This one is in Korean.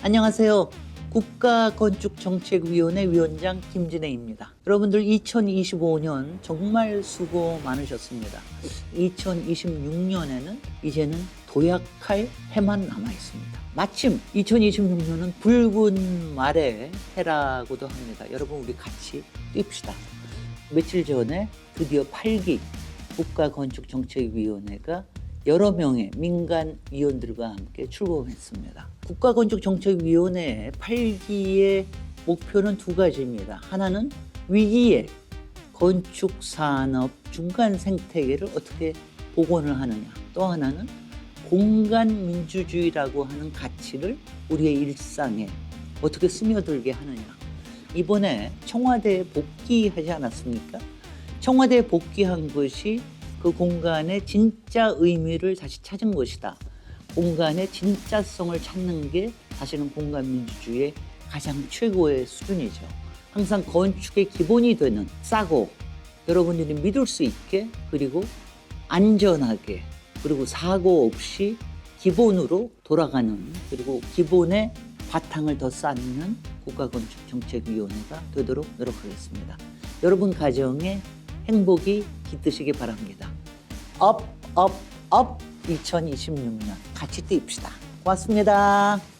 안녕하세요. 국가건축정책위원회 위원장 김진애입니다. 여러분들 2025년 정말 수고 많으셨습니다. 2026년에는 이제는 도약할 해만 남아 있습니다. 마침 2026년은 붉은 말의 해라고도 합니다. 여러분 우리 같이 뜁시다. 며칠 전에 드디어 8기 국가건축정책위원회가 여러 명의 민간 위원들과 함께 출범했습니다. 국가건축정책위원회의 8기의 목표는 두 가지입니다. 하나는 위기에 건축산업 중간 생태계를 어떻게 복원을 하느냐. 또 하나는 공간 민주주의라고 하는 가치를 우리의 일상에 어떻게 스며들게 하느냐. 이번에 청와대에 복귀하지 않았습니까? 청와대에 복귀한 것이 그 공간의 진짜 의미를 다시 찾은 것이다. 공간의 진짜성을 찾는 게 사실은 공간 민주주의의 가장 최고의 수준이죠. 항상 건축의 기본이 되는 싸고 여러분들이 믿을 수 있게 그리고 안전하게 그리고 사고 없이 기본으로 돌아가는 그리고 기본의 바탕을 더 쌓는 국가건축정책위원회가 되도록 노력하겠습니다. 여러분 가정에 행복이 깃드시기 바랍니다. 업, 업, 업 2026년 같이 뜁시다. 고맙습니다.